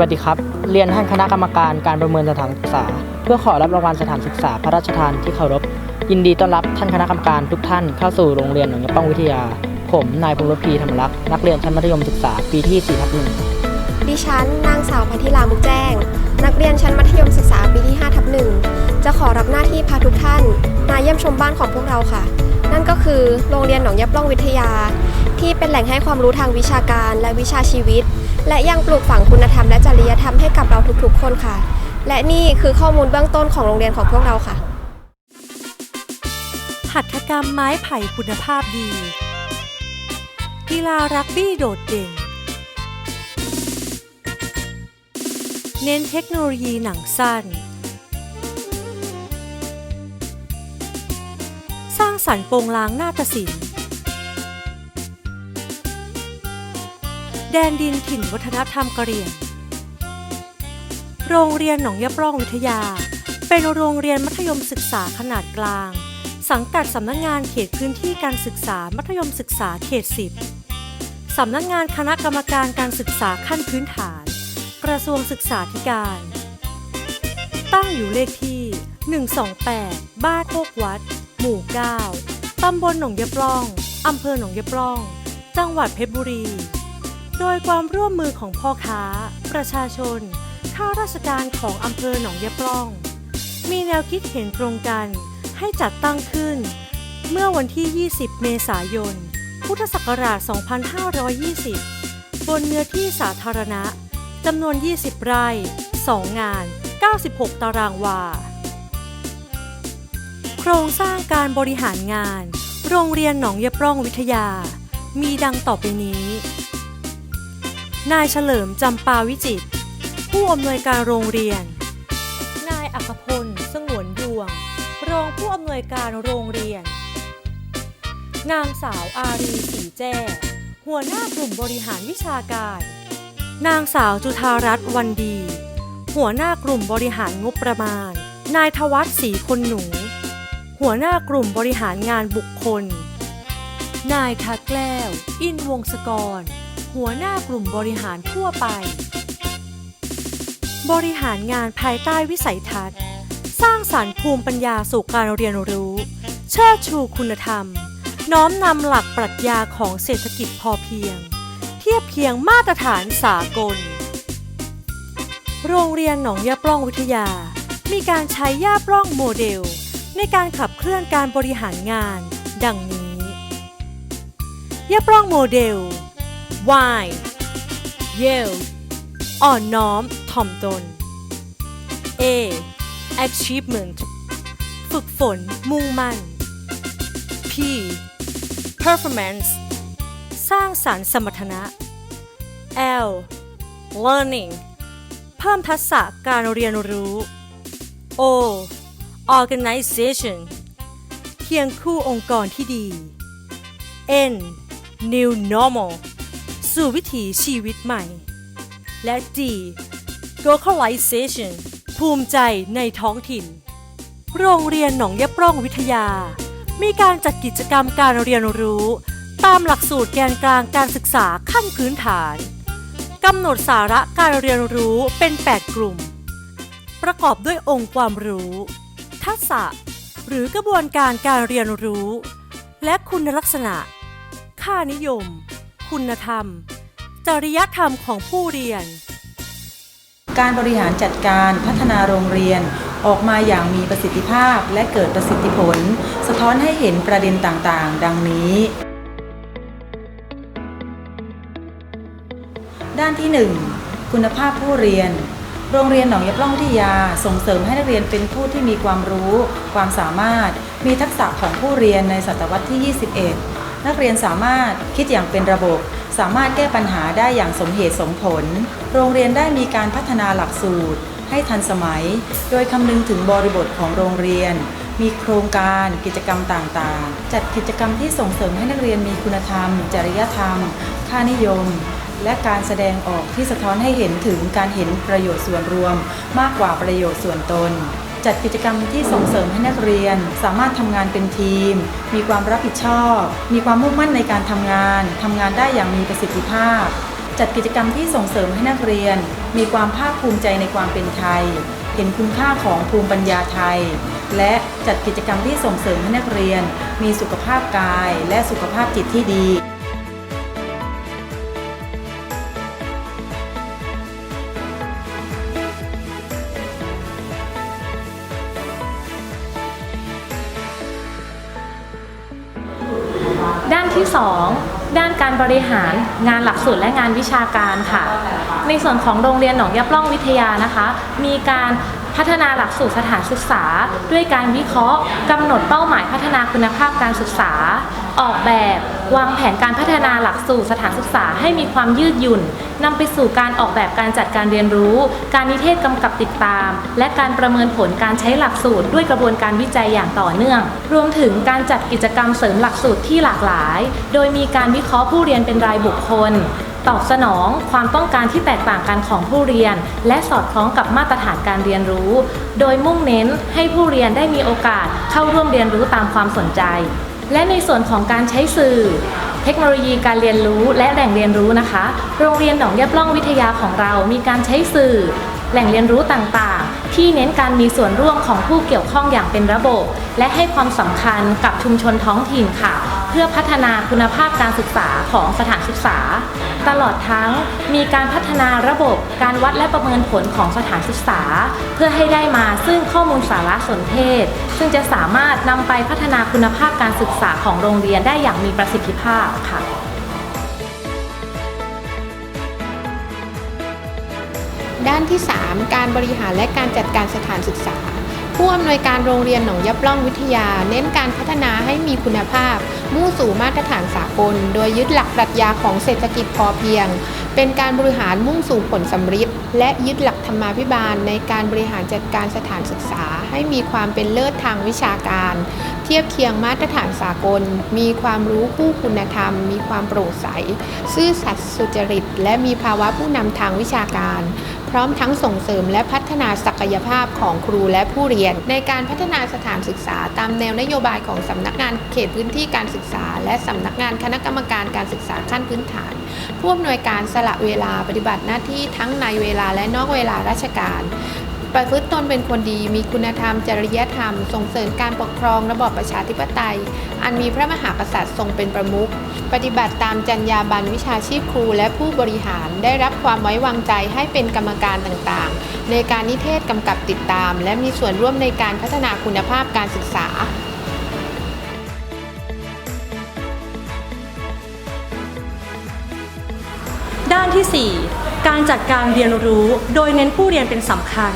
วัสดีครับ เรียนท่านคณะกรรมการการประเมินสถานศึกษา เพื่อขอรับรางวัลสถานศึกษาพระราชทานที่เคารพ ยินดีต้อนรับท่านคณะกรรมการทุกท่านเข้าสู่โรงเรียนหนองยะป้องวิทยา ผมนายพงษ์รพีธรรมรักษ์นักเรียนชั้นมัธยมศึกษาปีที่4ทับหนึ่งดิฉันนางสาวพัทิลามุกแจ้ง นักเรียนชั้นมัธยมศึกษาปีที่5ทับหนึ่งจะขอรับหน้าที่พาทุกท่านมาเยี่ยมชมบ้านของพวกเราค่ะ นั่นก็คือโรงเรียนหนองยะป้องวิทยา ที่เป็นแหล่งให้ความรู้ทางวิชาการและวิชาชีวิต และยังปลูกฝังคุณธรรมและจริยธรรมให้กับเราทุกๆ คนค่ะ และนี่คือข้อมูลเบื้องต้นของโรงเรียนของพวกเราค่ะ หัตถกรรมไม้ไผ่คุณภาพดี กีฬารักบี้โดดเด่น เน้นเทคโนโลยีหนังสั้น สร้างสรรค์โปรงลางนาฏศิลป์ แดนดินถิ่นวัฒนธรรมกะเหรี่ยง โรงเรียนหนองยะปล้องวิทยา เป็นโรงเรียนมัธยมศึกษาขนาดกลาง สังกัดสำนักงงานเขตพื้นที่การศึกษามัธยมศึกษาเขต 10 สำนักงงานคณะกรรมการการศึกษาขั้นพื้นฐาน กระทรวงศึกษาธิการ ตั้งอยู่เลขที่ 128 บ้านโคกวัด หมู่ 9 ตำบลหนองยะปล้อง อำเภอหนองยะปล้อง จังหวัดเพชรบุรี โดยความร่วมมือของพ่อค้า ประชาชน ข้าราชการของอำเภอหนองยะปล้อง มีแนวคิดเห็นตรงกันให้จัดตั้งขึ้น เมื่อวันที่ 20 เมษายน พุทธศักราช 2520 บนเนื้อที่สาธารณะจำนวน 20 ไร่ 2 งาน 96 ตารางวา โครงสร้างการบริหารงาน โรงเรียนหนองยะปล้องวิทยา มีดังต่อไปนี้ นายเฉลิมจำปาวิจิตรผู้อำนวยการโรงเรียน นายอัคพล สงวนยวง รองผู้อำนวยการโรงเรียน นางสาวอารีสีแจ้ หัวหน้ากลุ่มบริหารวิชาการ นางสาวจุธารัตน์วันดี หัวหน้ากลุ่มบริหารงบประมาณ นายทวัฒน์ศรีคนหนู หัวหน้ากลุ่มบริหารงานบุคคล นายทักแก้ว อินวงศกร หัวหน้ากลุ่มบริหารทั่วไป บริหารงานภายใต้วิสัยทัศน์ สร้างสารรค์ภูมิปัญญาสู่การเรียนรู้ เชิดชูคุณธรรม น้อมนำหลักปรัชญาของเศรษฐกิจพอเพียง เทียบเคียงมาตรฐานสากล โรงเรียนหนองยาปล้องวิทยา มีการใช้ย่าปล้องโมเดล ในการขับเคลื่อนการบริหารงาน ดังนี้ย่าปล้องโมเดล Y Yield อ่อนน้อมถ่อมตน A achievement ฝึกฝนมุ่งมั่น P performance สร้างสารรค์สมรรถนะ L learning เพิ่มทักษะการเรียนรู้ O organization เคียงคู่องค์กรที่ดี N new normal สู่วิถีชีวิตใหม่ และ D localization ภูมิใจในท้องถิ่น โรงเรียนหนองยะปล้องวิทยา มีการจัดกิจกรรมการเรียนรู้ ตามหลักสูตรแกนกลางการศึกษาขั้นพื้นฐานกำหนดสาระการเรียนรู้เป็น 8 กลุ่ม ประกอบด้วยองค์ความรู้ ทักษะ หรือกระบวนการการเรียนรู้ และคุณลักษณะ ค่านิยม คุณธรรม จริยธรรมของผู้เรียน การบริหารจัดการพัฒนาโรงเรียนออกมาอย่างมีประสิทธิภาพและเกิดประสิทธิผล สะท้อนให้เห็นประเด็นต่างๆ ดังนี้ ด้านที่ 1 คุณภาพผู้เรียน โรงเรียนหนองยะปล้องวิทยาส่งเสริมให้นักเรียนเป็นผู้ที่มีความรู้ ความสามารถ มีทักษะของผู้เรียนในศตวรรษที่ 21 นักเรียนสามารถคิดอย่างเป็นระบบ สามารถแก้ปัญหาได้อย่างสมเหตุสมผล โรงเรียนได้มีการพัฒนาหลักสูตร ให้ทันสมัย โดยคำนึงถึงบริบทของโรงเรียน มีโครงการกิจกรรมต่างๆ จัดกิจกรรมที่ส่งเสริมให้นักเรียนมีคุณธรรม จริยธรรม ค่านิยม และการแสดงออกที่สะท้อนให้เห็นถึงการเห็นประโยชน์ส่วนรวม มากกว่าประโยชน์ส่วนตน จัดกิจกรรมที่ส่งเสริมให้นักเรียน สามารถทำงานเป็นทีม มีความรับผิดชอบ มีความมุ่งมั่นในการทำงานทำงานได้อย่างมีประสิทธิภาพ จัดกิจกรรมที่ส่งเสริมให้นักเรียน มีความภาคภูมิใจในความเป็นไทย เห็นคุณค่าของภูมิปัญญาไทย และจัดกิจกรรมที่ส่งเสริมให้นักเรียน มีสุขภาพกาย และสุขภาพจิตที่ดี 2 ด้านการบริหารงานหลักสูตรและงานวิชาการค่ะ ในส่วนของโรงเรียนหนองยับล่องวิทยานะคะ มีการพัฒนาหลักสูตรสถานศึกษา ด้วยการวิเคราะห์กำหนดเป้าหมายพัฒนาคุณภาพการศึกษา ออกแบบ วางแผนการพัฒนาหลักสูตรสถานศึกษาให้มีความยืดหยุ่นนำไปสู่การออกแบบการจัดการเรียนรู้ การนิเทศกำกับติดตาม และการประเมินผลการใช้หลักสูตรด้วยกระบวนการวิจัยอย่างต่อเนื่อง รวมถึงการจัดกิจกรรมเสริมหลักสูตรที่หลากหลาย โดยมีการวิเคราะห์ผู้เรียนเป็นรายบุคคลตอบสนองความต้องการที่แตกต่างกันของผู้เรียน และสอดคล้องกับมาตรฐานการเรียนรู้ โดยมุ่งเน้นให้ผู้เรียนได้มีโอกาสเข้าร่วมเรียนรู้ตามความสนใจ และในส่วนของการใช้สื่อ เทคโนโลยีการเรียนรู้และแหล่งเรียนรู้นะคะ โรงเรียนหนองยับล่องวิทยาของเรามีการใช้สื่อ แหล่งเรียนรู้ต่างๆ ที่เน้นการมีส่วนร่วมของผู้เกี่ยวข้องอย่างเป็นระบบ และให้ความสำคัญกับชุมชนท้องถิ่นค่ะ พื่อพัฒนาคุณภาพการศึกษาของสถานศึกษา ตลอดทั้งมีการพัฒนาระบบการวัดและประเมินผลของสถานศึกษา เพื่อให้ได้มาซึ่งข้อมูลสารสนเทศ ซึ่งจะสามารถนำไปพัฒนาคุณภาพการศึกษาของโรงเรียนได้อย่างมีประสิทธิภาพค่ะด้านที่ 3 การบริหารและการจัดการสถานศึกษา ผู้อำนวยการโรงเรียนหนองยับล่องวิทยา เน้นการพัฒนาให้มีคุณภาพ มุ่งสู่มาตรฐานสากล โดยยึดหลักปรัชญาของเศรษฐกิจพอเพียง เป็นการบริหารมุ่งสู่ผลสำฤทธิ์และยึดหลักธรรมาภิบาล ในการบริหารจัดการสถานศึกษา ให้มีความเป็นเลิศทางวิชาการ เทียบเคียงมาตรฐานสากล มีความรู้คู่คุณธรรม มีความโปร่งใส ซื่อสัตย์สุจริต และมีภาวะผู้นำทางวิชาการ พร้อมทั้งส่งเสริมและพัฒนาศักยภาพของครูและผู้เรียน ในการพัฒนาสถานศึกษา ตามแนวนโยบายของสำนักงานเขตพื้นที่การศึกษา และสำนักงานคณะกรรมการการศึกษาขั้นพื้นฐาน ผู้อำนวยการสละเวลาปฏิบัติหน้าที่ทั้งในเวลาและนอกเวลาราชการ ประพฤติตนเป็นคนดีมีคุณธรรม จริยธรรม ส่งเสริมการปกครองระบอบประชาธิปไตย อันมีพระมหากษัตริย์ทรงเป็นประมุข ปฏิบัติตามจรรยาบรรณวิชาชีพครูและผู้บริหารได้รับความไว้วางใจให้เป็นกรรมการต่างๆ ในการนิเทศกำกับติดตาม และมีส่วนร่วมในการพัฒนาคุณภาพการศึกษาด้านที่ 4 การจัดการเรียนรู้โดยเน้นผู้เรียนเป็นสำคัญ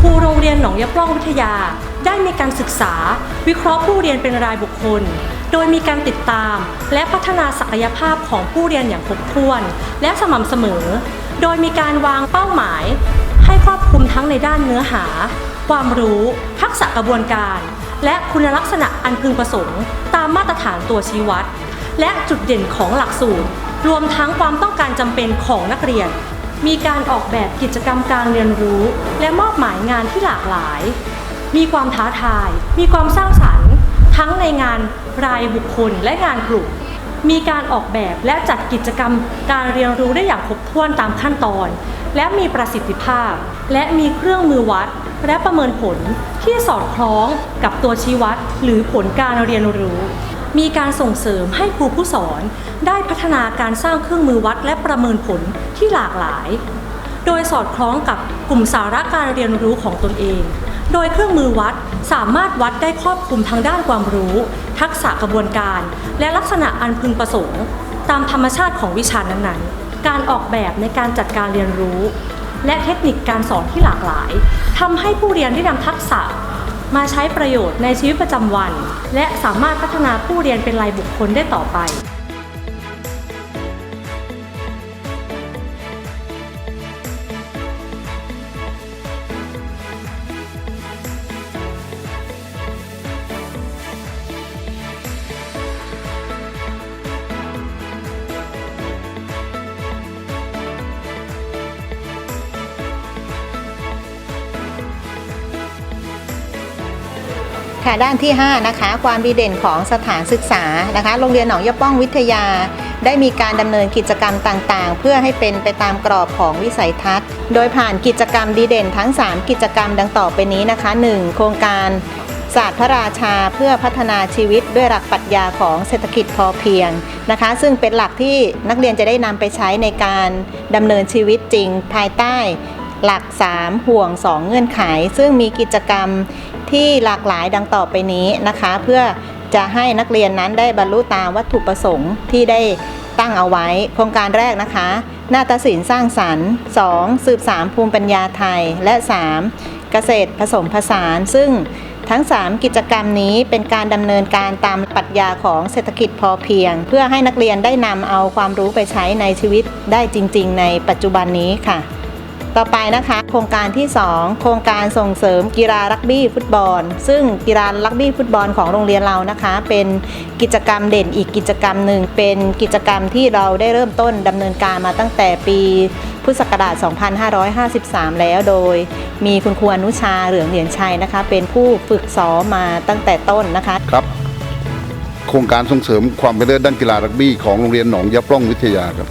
ครูโรงเรียนหนองยับร่องวิทยา ได้มีการศึกษา วิเคราะห์ผู้เรียนเป็นรายบุคคล โดยมีการติดตาม และพัฒนาศักยภาพของผู้เรียนอย่างครบถ้วน และสม่ำเสมอ โดยมีการวางเป้าหมาย ให้ครอบคลุมทั้งในด้านเนื้อหา ความรู้ ทักษะกระบวนการ และคุณลักษณะอันพึงประสงค์ ตามมาตรฐานตัวชี้วัด และจุดเด่นของหลักสูตรรวมทั้งความต้องการจำเป็นของนักเรียน มีการออกแบบกิจกรรมการเรียนรู้ และมอบหมายงานที่หลากหลาย มีความท้าทาย มีความสร้างสรรค์ ทั้งในงานรายบุคคลและงานกลุ่ม มีการออกแบบและจัดกิจกรรมการเรียนรู้ได้อย่างครบถ้วนตามขั้นตอน และมีประสิทธิภาพ และมีเครื่องมือวัด และประเมินผลที่สอดคล้องกับตัวชี้วัด หรือผลการเรียนรู้ มีการส่งเสริมให้ครูผู้สอน ได้พัฒนาการสร้างเครื่องมือวัดและประเมินผลที่หลากหลาย โดยสอดคล้องกับกลุ่มสาระการเรียนรู้ของตนเอง โดยเครื่องมือวัดสามารถวัดได้ครอบคลุมทางด้านความรู้ ทักษะกระบวนการ และลักษณะอันพึงประสงค์ ตามธรรมชาติของวิชานั้นๆ การออกแบบในการจัดการเรียนรู้ และเทคนิคการสอนที่หลากหลายทำให้ผู้เรียนได้นำทักษะ มาใช้ประโยชน์ในชีวิตประจำวัน และสามารถพัฒนาผู้เรียนเป็นรายบุคคลได้ต่อไป ค่ะด้านที่ 5 นะคะ ความดีเด่นของสถานศึกษานะคะ โรงเรียนหนองยะป้องวิทยา ได้มีการดำเนินกิจกรรมต่างๆ เพื่อให้เป็นไปตามกรอบของวิสัยทัศน์ โดยผ่านกิจกรรมดีเด่นทั้ง 3 กิจกรรมดังต่อไปนี้นะคะ 1. โครงการศาสตร์พระราชาเพื่อพัฒนาชีวิตด้วยหลักปรัชญาของเศรษฐกิจพอเพียงนะคะ ซึ่งเป็นหลักที่นักเรียนจะได้นำไปใช้ในการดำเนินชีวิตจริงภายใต้หลัก 3 ห่วง 2 เงื่อนไข ซึ่งมีกิจกรรม ที่หลากหลายดังต่อไปนี้นะคะ เพื่อจะให้นักเรียนนั้นได้บรรลุตามวัตถุประสงค์ที่ได้ตั้งเอาไว้ โครงการแรกนะคะนาฏศิลป์สร้างสรรค์ 2. สืบสารภูมิปัญญาไทย และ 3. เกษตรผสมผสาน ซึ่งทั้ง 3 กิจกรรมนี้เป็นการดำเนินการตามปรัชญาของเศรษฐกิจพอเพียง เพื่อให้นักเรียนได้นำเอาความรู้ไปใช้ในชีวิตได้จริง ๆ ในปัจจุบันนี้ค่ะ ต่อไปนะคะ โครงการที่ 2 โครงการส่งเสริมกีฬารักบี้ฟุตบอล ซึ่งกีฬารักบี้ฟุตบอลของโรงเรียนเรานะคะ เป็นกิจกรรมเด่นอีกกิจกรรมหนึ่งเป็นกิจกรรมที่เราได้เริ่มต้นดำเนินการมาตั้งแต่ปีพุทธศักราช 2553 แล้วโดย มีคุณครูอนุชาเหลืองเหรียญชัยนะคะ เป็นผู้ฝึกซ้อมมาตั้งแต่ต้นนะคะครับ โครงการส่งเสริมความเป็นเลิศด้านกีฬารักบี้ของโรงเรียนหนองยะปล้องวิทยาครับ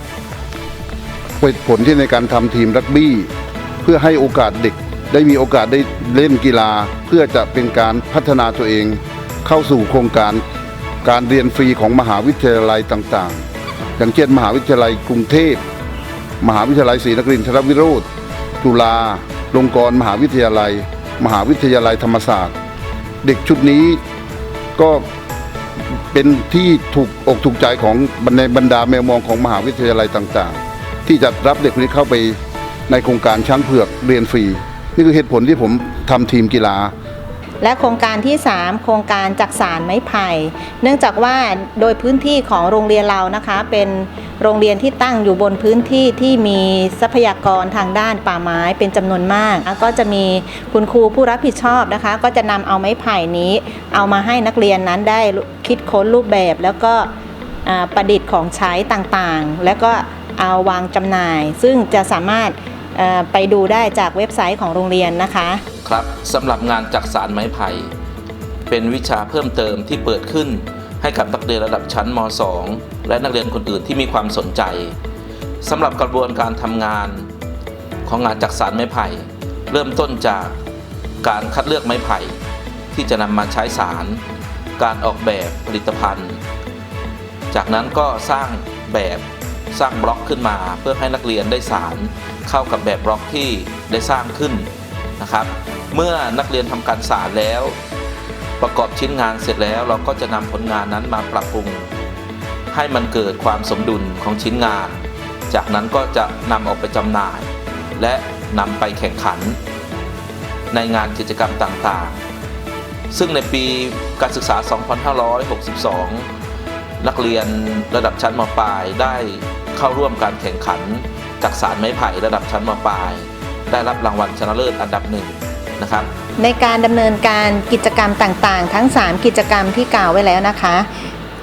ผลที่ในการทำทีมรักบี้ เพื่อให้โอกาสเด็กได้มีโอกาสได้เล่นกีฬา เพื่อจะเป็นการพัฒนาตัวเอง เข้าสู่โครงการการเรียนฟรีของมหาวิทยาลัยต่างๆ อย่างเช่นมหาวิทยาลัยกรุงเทพ มหาวิทยาลัยศรีนครินทรวิโรธจุฬาลงกรณ์มหาวิทยาลัย มหาวิทยาลัยธรรมศาสตร์ เด็กชุดนี้ก็เป็นที่ถูกอกถูกใจของในบรรดาแมวมองของมหาวิทยาลัยต่างๆ ที่จะรับเด็กคนนี้เข้าไปในโครงการช้างเผือกเรียนฟรี นี่คือเหตุผลที่ผมทำทีมกีฬา และโครงการที่ 3 โครงการจักสารไม้ไผ่ เนื่องจากว่าโดยพื้นที่ของโรงเรียนเรานะคะ เป็นโรงเรียนที่ตั้งอยู่บนพื้นที่ที่มีทรัพยากรทางด้านป่าไม้เป็นจำนวนมาก ก็จะมีคุณครูผู้รับผิดชอบนะคะ ก็จะนำเอาไม้ไผ่นี้ เอามาให้นักเรียนนั้นได้คิดค้นรูปแบบแล้วก็ประดิษฐ์ของใช้ต่างๆ แล้วก็ เอาวางจำหน่าย ซึ่งจะสามารถไปดูได้จากเว็บไซต์ของโรงเรียนนะคะ ครับสำหรับงานจักสารไม้ไผ่เป็นวิชาเพิ่มเติมที่เปิดขึ้น ให้กับนักเรียนระดับชั้นม .2 และนักเรียนคนอื่นที่มีความสนใจสำหรับกระบวนการทำงานของงานจักสารไม้ไผ่ เริ่มต้นจากการคัดเลือกไม้ไผ่ ที่จะนำมาใช้สาร การออกแบบผลิตภัณฑ์ จากนั้นก็สร้างแบบ สร้างบล็อกขึ้นมา เพื่อให้นักเรียนได้สารเข้ากับแบบบล็อกที่ได้สร้างขึ้นนะครับ เมื่อนักเรียนทำการสารแล้ว ประกอบชิ้นงานเสร็จแล้วเราก็จะนำผลงานนั้นมาปรับปรุง ให้มันเกิดความสมดุลของชิ้นงาน จากนั้นก็จะนำออกไปจำหน่าย และนำไปแข่งขัน ในงานกิจกรรมต่างๆ ซึ่งในปีการศึกษา 2562นักเรียนระดับชั้นมปลายได้ เข้าร่วมการแข่งขันจากสารไม้ไผ่ระดับชั้นมปลาย ได้รับรางวัลชนะเลิศอันดับหนึ่งนะครับในการดำเนินการกิจกรรมต่างๆ ทั้ง 3 กิจกรรมที่กล่าวไว้แล้วนะคะ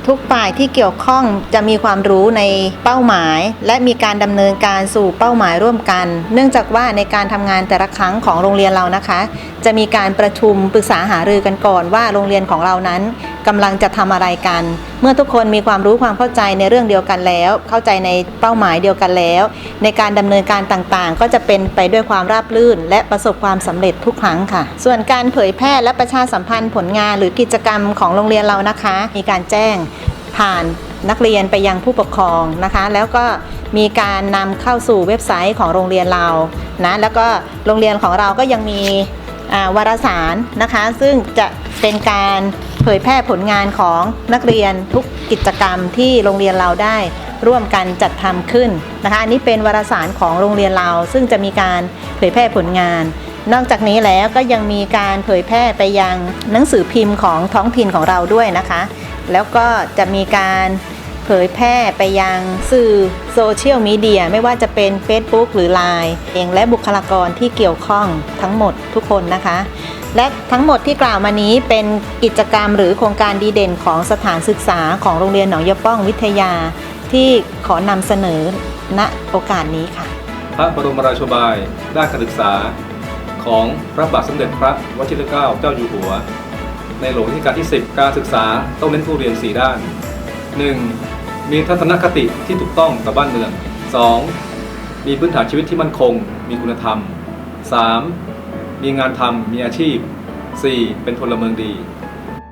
ทุกฝ่ายที่เกี่ยวข้องจะมีความรู้ในเป้าหมาย และมีการดำเนินการสู่เป้าหมายร่วมกัน เนื่องจากว่าในการทำงานแต่ละครั้งของโรงเรียนเรานะคะ จะมีการประชุมปรึกษาหารือกันก่อนว่าโรงเรียนของเรานั้นกำลังจะทำอะไรกัน เมื่อทุกคนมีความรู้ความเข้าใจในเรื่องเดียวกันแล้ว เข้าใจในเป้าหมายเดียวกันแล้ว ในการดำเนินการต่างๆ ก็จะเป็นไปด้วยความราบรื่น และประสบความสำเร็จทุกครั้งค่ะ ส่วนการเผยแพร่และประชาสัมพันธ์ผลงานหรือกิจกรรมของโรงเรียนเรานะคะ มีการแจ้งผ่านนักเรียนไปยังผู้ปกครองนะคะ แล้วก็มีการนำเข้าสู่เว็บไซต์ของโรงเรียนเรานะแล้วก็โรงเรียนของเราก็ยังมี วารสารนะคะ ซึ่งจะเป็นการเผยแพร่ผลงานของนักเรียนทุกกิจกรรมที่โรงเรียนเราได้ร่วมกันจัดทำขึ้นนะคะอันนี้เป็นวารสารของโรงเรียนเรา ซึ่งจะมีการเผยแพร่ผลงาน นอกจากนี้แล้วก็ยังมีการเผยแพร่ไปยังหนังสือพิมพ์ของท้องถิ่นของเราด้วยนะคะ แล้วก็จะมีการ เผยแพร่ไปยังสื่อโซเชียลมีเดียไม่ว่าจะเป็น Facebook หรือ Line เองและบุคลากรที่เกี่ยวข้องทั้งหมดทุกคนนะคะ และทั้งหมดที่กล่าวมานี้เป็นกิจกรรมหรือโครงการดีเด่นของสถานศึกษาของโรงเรียนหนองยะป้องวิทยา ที่ขอนำเสนอณโอกาสนี้ค่ะ พระบรมราชบาย ด้านการศึกษา ของพระบาทสมเด็จพระวชิรเกล้าเจ้าอยู่หัว ในหลวงรัชกาลที่ 10 การศึกษาต้องเน้นผู้เรียน 4 ด้าน 1. มีทัศนคติที่ถูกต้องต่อบ้านเมือง 2. มีพื้นฐานชีวิตที่มั่นคง มีคุณธรรม 3. มีงานทำมีอาชีพ 4. เป็นพลเมืองดี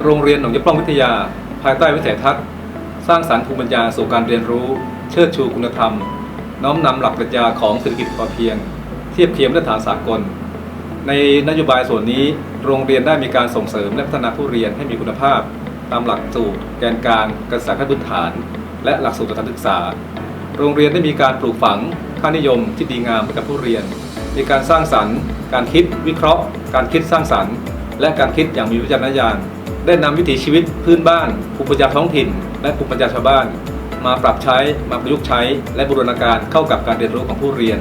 โรงเรียนหนองยะปล้องวิทยา ภายใต้วิสัยทัศน์ สร้างสรรค์ภูมิปัญญาสู่การเรียนรู้ เชิดชูคุณธรรม น้อมนำหลักปรัชญาของเศรษฐกิจพอเพียง เทียบเคียงมาตรฐานสากล ในนโยบายส่วนนี้ โรงเรียนได้มีการส่งเสริมและพัฒนาผู้เรียนให้มีคุณภาพ ตามหลักสูตรแกนกลางการศึกษาขั้นพื้นฐาน และหลักสูตรสถานศึกษา โรงเรียนได้มีการปลูกฝังค่านิยมที่ดีงามให้กับผู้เรียน มีการสร้างสรรค์ การคิดวิเคราะห์ การคิดสร้างสรรค์ และการคิดอย่างมีวิจารณญาณ ได้นำวิถีชีวิตพื้นบ้านภูมิปัญญาท้องถิ่น และภูมิปัญญาชาวบ้าน มาปรับใช้มาประยุกต์ใช้ และบูรณาการเข้ากับการเรียนรู้ของผู้เรียน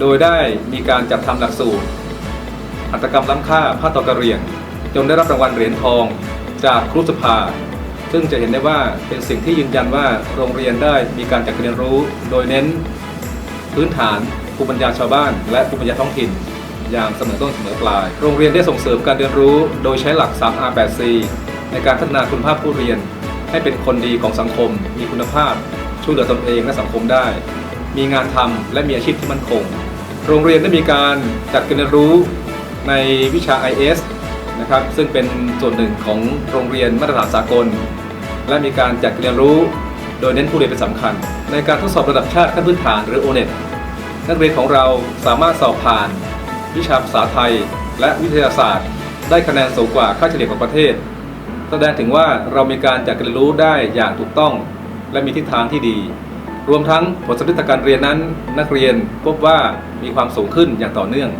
โดยได้มีการจัดทำหลักสูตรหัตถกรรมล้ำค่าผ้าตอกระเรียง จนได้รับรางวัลเหรียญทอง จากครูสภา ซึ่งจะเห็นได้ว่าเป็นสิ่งที่ยืนยันว่าโรงเรียนได้มีการจัดการเรียนรู้ โดยเน้นพื้นฐานภูมิปัญญาชาวบ้าน และภูมิปัญญาท้องถิ่น อย่างเสมอต้นเสมอปลาย โรงเรียนได้ส่งเสริมการเรียนรู้ โดยใช้หลัก 3R8C ในการพัฒนาคุณภาพผู้เรียน ให้เป็นคนดีของสังคม มีคุณภาพ ช่วยเหลือตนเองและสังคมได้ มีงานทำและมีอาชีพที่มั่นคง โรงเรียนได้มีการจัดการเรียนรู้ในวิชา IS นะครับซึ่งเป็นส่วนหนึ่งของโรงเรียนมาตรฐานสากล และมีการจัดการเรียนรู้ โดยเน้นผู้เรียนเป็นสำคัญ ในการทดสอบระดับชาติขั้นพื้นฐานหรือ O-NET นักเรียนของเราสามารถสอบผ่าน วิชาภาษาไทย และวิทยาศาสตร์ ได้คะแนนสูงกว่าค่าเฉลี่ยของประเทศ แสดงถึงว่าเรามีการจัดการเรียนรู้ได้อย่างถูกต้อง และมีทิศทางที่ดี รวมทั้งผลสำเร็จทางการเรียนนั้น นักเรียนพบว่ามีความสูงขึ้นอย่างต่อเนื่อง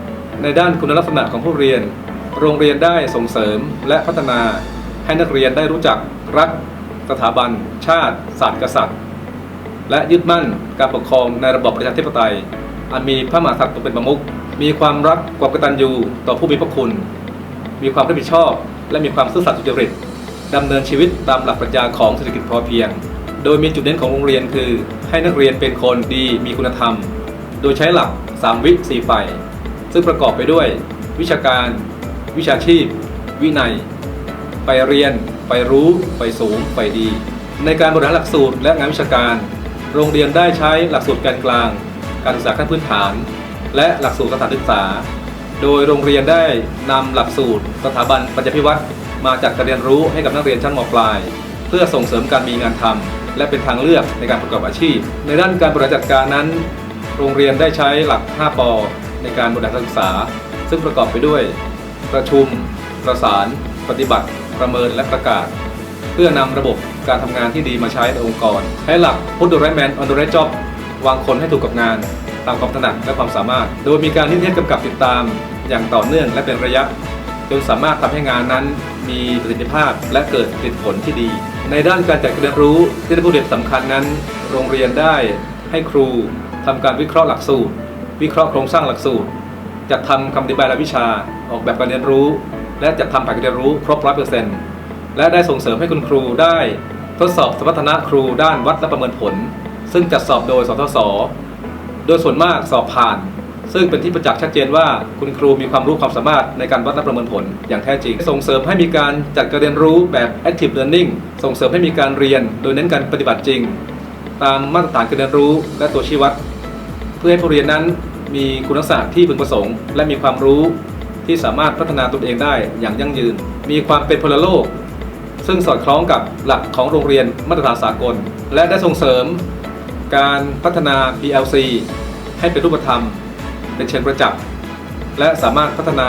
ในด้านคุณลักษณะของผู้เรียน โรงเรียนได้ส่งเสริมและพัฒนาให้นักเรียนได้รู้จักรัก สถาบัน ชาติ ศาสตร์กษัตริย์ และยึดมั่นการปกครองในระบอบประชาธิปไตย อันมีพระมหากษัตริย์ทรงเป็นประมุขมีความรักความกตัญญูต่อผู้มีพระคุณ มีความรับผิดชอบ และมีความซื่อสัตย์สุจริตดำเนินชีวิตตามหลักปรัชญาของเศรษฐกิจพอเพียง โดยมีจุดเด่นของโรงเรียนคือ ให้นักเรียนเป็นคนดีมีคุณธรรม โดยใช้หลัก 3 วิ4ฝ่ายซึ่งประกอบไปด้วย วิชาการ วิชาชีพ วินัย ไปเรียน ไปรู้ ไปสูง ไปดี ในการบริหารหลักสูตรและงานวิชาการ โรงเรียนได้ใช้หลักสูตรแกนกลาง การศึกษาขั้นพื้นฐาน และหลักสูตรสถานศึกษา โดยโรงเรียนได้นำหลักสูตร สถาบันปัญญพิวัตรมาจัดการเรียนรู้ให้กับนักเรียนชั้นมปลาย เพื่อส่งเสริมการมีงานทำและเป็นทางเลือกในการประกอบอาชีพ ในด้านการบริหารจัดการนั้น โรงเรียนได้ใช้หลัก 5 ป ในการบริหารการศึกษา ซึ่งประกอบไปด้วย ประชุม ประสาน ปฏิบัติ ประเมินและประกาศ เพื่อนำระบบการทำงานที่ดีมาใช้ในองค์กรใช้หลัก Put the right man on the right job วางคนให้ถูกกับงาน ตามความถนัดและความสามารถ โดยมีการนิเทศกำกับติดตาม อย่างต่อเนื่องและเป็นระยะ จนสามารถทำให้งานนั้นมีประสิทธิภาพและเกิดผลผลที่ดี ในด้านการจัดการเรียนรู้ที่ได้ผู้เรียนสำคัญนั้น โรงเรียนได้ให้ครูทำการวิเคราะห์หลักสูตร วิเคราะห์โครงสร้างหลักสูตรจัดทำคำอธิบายรายวิชาออกแบบการเรียนรู้ และจัดทำแผนการเรียนรู้ครบร้อยเปอร์เซ็นต์และได้ส่งเสริมให้คุณครูได้ทดสอบสมรรถนะครูด้านวัดและประเมินผล ซึ่งจัดสอบโดยสทศโดยส่วนมากสอบผ่าน ซึ่งเป็นที่ประจักษ์ชัดเจนว่าคุณครูมีความรู้ความสามารถในการวัดและประเมินผลอย่างแท้จริง ส่งเสริมให้มีการจัดการเรียนรู้แบบ active learning ส่งเสริมให้มีการเรียน โดยเน้นการปฏิบัติจริง ตามมาตรฐานการเรียนรู้และตัวชี้วัด เพื่อให้ผู้เรียนนั้นมีคุณลักษณะที่พึงประสงค์ และมีความรู้ ที่สามารถพัฒนาตนเองได้อย่างยั่งยืน มีความเป็นพลโลก ซึ่งสอดคล้องกับหลักของโรงเรียนมาตรฐานสากล และได้ส่งเสริมการพัฒนา PLC ให้เป็นรูปธรรม เป็นเชิงประจักษ์และสามารถพัฒนา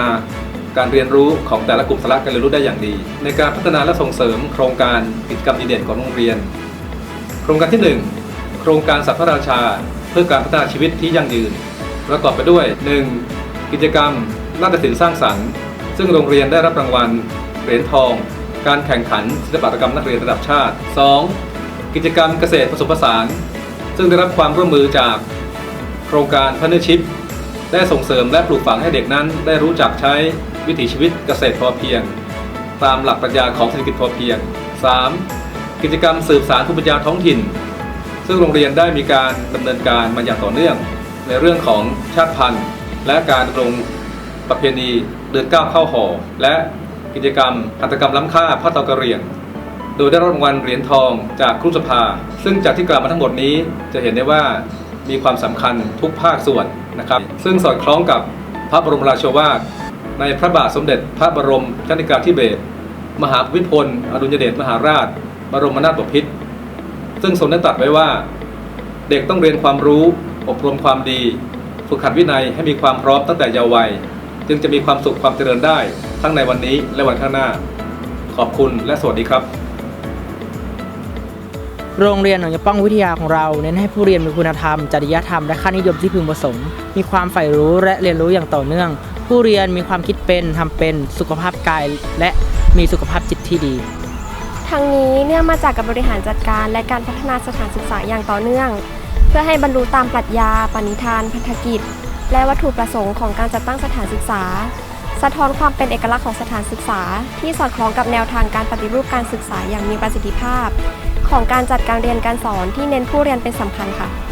การเรียนรู้ของแต่ละกลุ่มสาระการเรียนรู้ได้อย่างดี ในการพัฒนาและส่งเสริมโครงการกิจกรรมดีเด่นของโรงเรียน โครงการที่ 1 โครงการสัตว์พระราชา เพื่อการพัฒนาชีวิตที่ยั่งยืน ประกอบไปด้วย 1. กิจกรรม นาฏศิลป์สร้างสรรค์ ซึ่งโรงเรียนได้รับรางวัลเหรียญทอง การแข่งขันศิลปกรรมนักเรียนระดับชาติ 2. กิจกรรมเกษตรผสมผสาน ซึ่งได้รับความร่วมมือจากโครงการพันธชิพได้ส่งเสริมและปลูกฝังให้เด็กนั้น ได้รู้จักใช้วิถีชีวิตเกษตรพอเพียง ตามหลักปรัชญาของเศรษฐกิจพอเพียง 3. กิจกรรมสืบสารภูมิปัญญาท้องถิ่น ซึ่งโรงเรียนได้มีการดำเนินการมาอย่างต่อเนื่อง ในเรื่องของชาติพันธุ์ และการดำรง ประเพณีเดือนเก้าเข้าหอและกิจกรรมหัตถกรรมล้ำค่าผ้าเตากระเรียง โดยได้รับรางวัลเหรียญทองจากครุสภา ซึ่งจากที่กล่าวมาทั้งหมดนี้จะเห็นได้ว่ามีความสำคัญทุกภาคส่วนนะครับ ซึ่งสอดคล้องกับพระบรมราโชวาทในพระบาทสมเด็จพระบรมชนกาธิเบศรมหาภูมิพลอดุลยเดชมหาราช บรมนาถบพิตรซึ่งทรงได้ตรัสไว้ว่า เด็กต้องเรียนความรู้ อบรมความดี ฝึกหัดวินัยให้มีความพร้อมตั้งแต่เยาว์วัย จึงจะมีความสุขความเจริญได้ ทั้งในวันนี้และวันข้างหน้า ขอบคุณและสวัสดีครับโรงเรียนหนองยะป้องวิทยาของเราเน้นให้ผู้เรียนมีคุณธรรม จริยธรรม และค่านิยมที่พึงประสงค์ มีความใฝ่รู้และเรียนรู้อย่างต่อเนื่อง ผู้เรียนมีความคิดเป็นทำเป็นสุขภาพกาย และมีสุขภาพจิตที่ดี ทั้งนี้เนื่องมาจากการบริหารจัดการและการพัฒนาสถานศึกษาอย่างต่อเนื่อง เพื่อให้บรรลุตามปรัชญาปณิธาน พันธกิจ และวัตถุประสงค์ของการจัดตั้งสถานศึกษา สะท้อนความเป็นเอกลักษณ์ของสถานศึกษา ที่สอดคล้องกับแนวทางการปฏิรูปการศึกษาอย่างมีประสิทธิภาพ ของการจัดการเรียนการสอนที่เน้นผู้เรียนเป็นสำคัญค่ะ